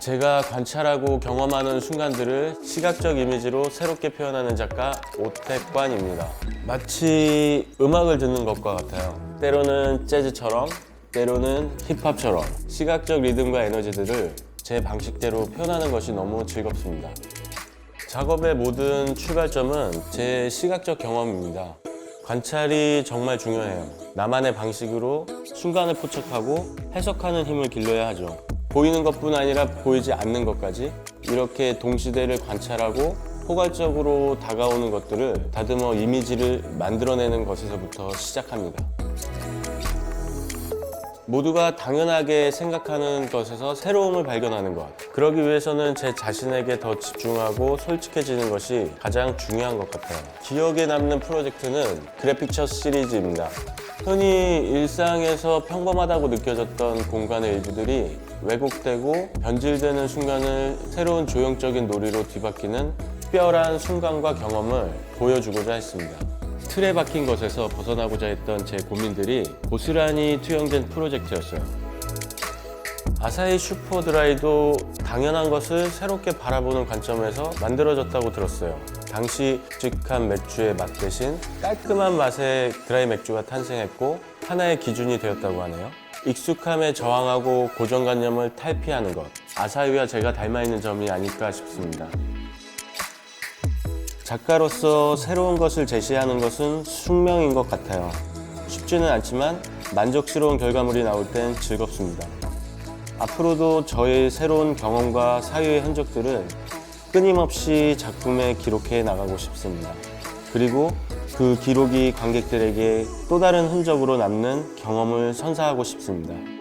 제가 관찰하고 경험하는 순간들을 시각적 이미지로 새롭게 표현하는 작가 오택관입니다. 마치 음악을 듣는 것과 같아요. 때로는 재즈처럼, 때로는 힙합처럼 시각적 리듬과 에너지들을 제 방식대로 표현하는 것이 너무 즐겁습니다. 작업의 모든 출발점은 제 시각적 경험입니다. 관찰이 정말 중요해요. 나만의 방식으로 순간을 포착하고 해석하는 힘을 길러야 하죠. 보이는 것뿐 아니라 보이지 않는 것까지 이렇게 동시대를 관찰하고 포괄적으로 다가오는 것들을 다듬어 이미지를 만들어내는 것에서부터 시작합니다. 모두가 당연하게 생각하는 것에서 새로움을 발견하는 것. 그러기 위해서는 제 자신에게 더 집중하고 솔직해지는 것이 가장 중요한 것 같아요. 기억에 남는 프로젝트는 그래픽처 시리즈입니다. 흔히 일상에서 평범하다고 느껴졌던 공간의 일부들이 왜곡되고 변질되는 순간을 새로운 조형적인 놀이로 뒤바뀌는 특별한 순간과 경험을 보여주고자 했습니다. 틀에 박힌 것에서 벗어나고자 했던 제 고민들이 고스란히 투영된 프로젝트였어요. 아사히 슈퍼드라이도 당연한 것을 새롭게 바라보는 관점에서 만들어졌다고 들었어요. 당시 묵직한 맥주의 맛 대신 깔끔한 맛의 드라이 맥주가 탄생했고 하나의 기준이 되었다고 하네요. 익숙함에 저항하고 고정관념을 탈피하는 것. 아사히와 제가 닮아 있는 점이 아닐까 싶습니다. 작가로서 새로운 것을 제시하는 것은 숙명인 것 같아요. 쉽지는 않지만 만족스러운 결과물이 나올 땐 즐겁습니다. 앞으로도 저의 새로운 경험과 사유의 흔적들을 끊임없이 작품에 기록해 나가고 싶습니다. 그리고 그 기록이 관객들에게 또 다른 흔적으로 남는 경험을 선사하고 싶습니다.